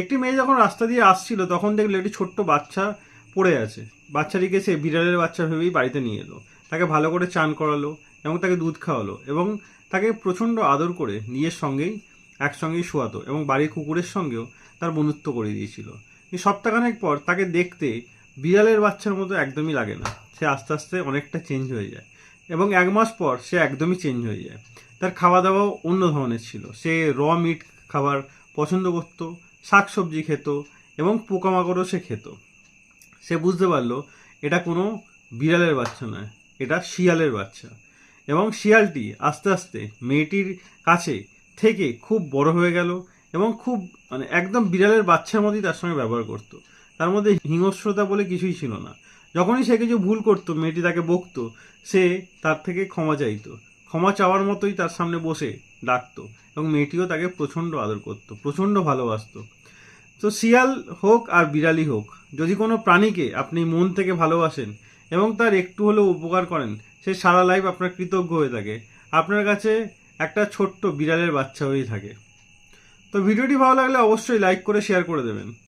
একটি মেয়ে যখন রাস্তা দিয়ে আসছিল, তখন দেখল একটি ছোট্ট বাচ্চা পড়ে আছে। বাচ্চাটিকে সে বিড়ালের বাচ্চা ভেবেই বাড়িতে নিয়ে এলো। তাকে ভালো করে চান করালো এবং তাকে দুধ খাওয়ালো এবং তাকে প্রচণ্ড আদর করে নিজের সঙ্গেই একসঙ্গেই শোয়াতো এবং বাড়ির কুকুরের সঙ্গেও তার বন্ধুত্ব করে দিয়েছিল। সপ্তাহখানেক পর তাকে দেখতে বিড়ালের বাচ্চার মতো একদমই লাগে না। সে আস্তে আস্তে অনেকটা চেঞ্জ হয়ে যায় এবং এক মাস পর সে একদমই চেঞ্জ হয়ে যায়। তার খাওয়া দাওয়াও অন্য ধরনের ছিল। সে র মিট খাবার পছন্দ করত শাক সবজি খেত এবং পোকামাকড়ও সে খেত। সে বুঝতে পারল, এটা কোনো বিড়ালের বাচ্চা নয়, এটা শিয়ালের বাচ্চা। এবং শিয়ালটি আস্তে আস্তে মেয়েটির কাছে থেকে খুব বড় হয়ে গেল এবং খুব মানে একদম বিড়ালের বাচ্চার মতোই তার সঙ্গে ব্যবহার করত। তার মধ্যে হিংস্রতা বলে কিছুই ছিল না। যখনই সে কিছু ভুল করতো, মেয়েটি তাকে বকতো, সে তার থেকে ক্ষমা চাইতো। ক্ষমা চাওয়ার মতোই তার সামনে বসে ডাকতো এবং মেয়েটিও তাকে প্রচণ্ড আদর করতো, প্রচণ্ড ভালোবাসত। তো শিয়াল হোক আর বিড়ালি হোক, যদি কোনো প্রাণীকে আপনি মন থেকে ভালোবাসেন এবং তার একটু হলেও উপকার করেন, সে সারা লাইফ আপনার কৃতজ্ঞ হয়ে থাকে। আপনার কাছে একটা ছোট্ট বিড়ালের বাচ্চা হয়েই থাকে। তো ভিডিওটি ভালো লাগলে অবশ্যই লাইক করে শেয়ার করে দেবেন।